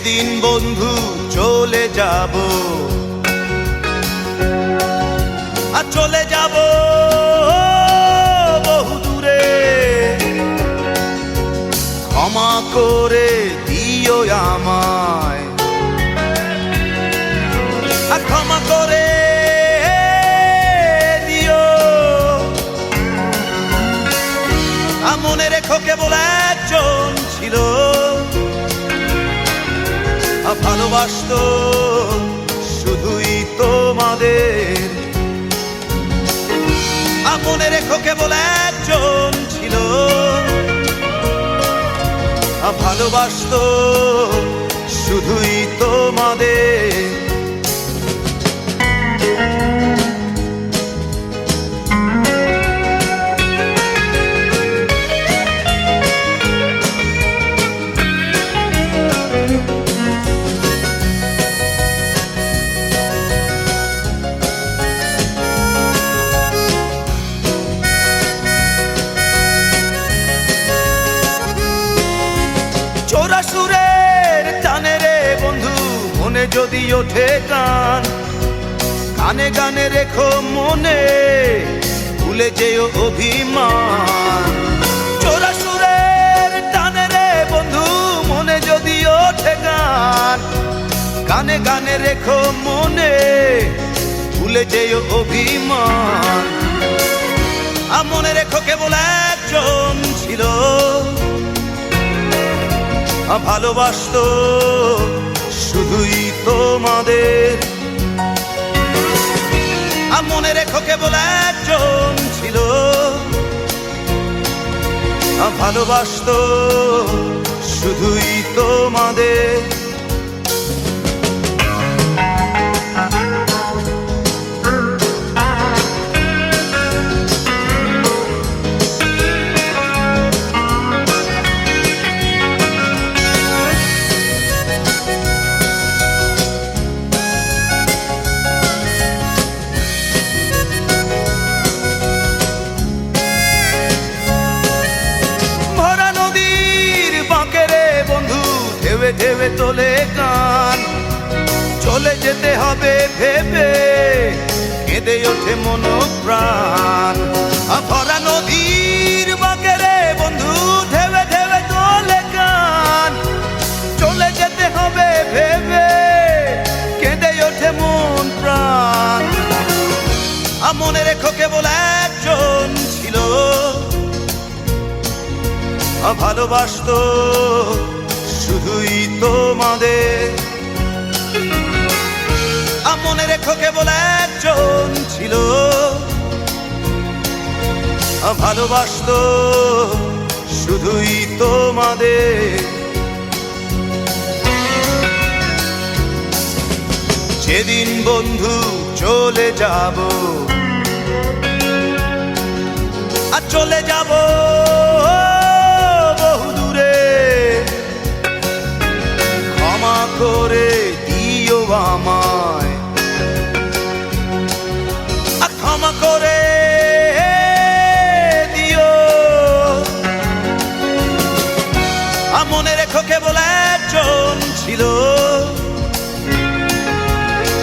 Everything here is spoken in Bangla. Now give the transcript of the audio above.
যেদিন বন্ধু চলে যাব। আর চলে যাব বহু দূরে। ক্ষমা করে দিও আমায়। আর ক্ষমা করে ভালোবাসতো শুধুই তোমাদের। আপনে রেখো কেবল একজন ছিল। ভালোবাসতো শুধুই তোমাদের। যদি ওঠে গান গানে গানে রেখো মনে, ভুলে যেও অভিমান। চোরা টানে রে বন্ধু, মনে গান গানে গানে রেখো মনে, ভুলে যেও অভিমান। আর মনে রেখো কেবল একজন ছিল ভালোবাসতো শুধুই তোমাদের। আর মনে রেখো কেবল একজন ছিল। ভালোবাসত শুধুই তোমাদের। তোলে কান। চলে যেতে হবে ভেবে, কেঁদে ওঠে মন প্রাণ ভরা নদীর বাঁকে রে বন্ধু ঢেবে ঢেবে তোলে কান। চলে যেতে হবে ভেবে, কেঁদে ওঠে মন প্রাণ মনে রেখো কেবল একজন ছিল। ভালোবাসতো তোমাদের। মনে রেখো কেবল একজন ছিল। ভালোবাসতো শুধুই তোমাদের। যেদিন বন্ধু চলে যাব, আর চলে যাব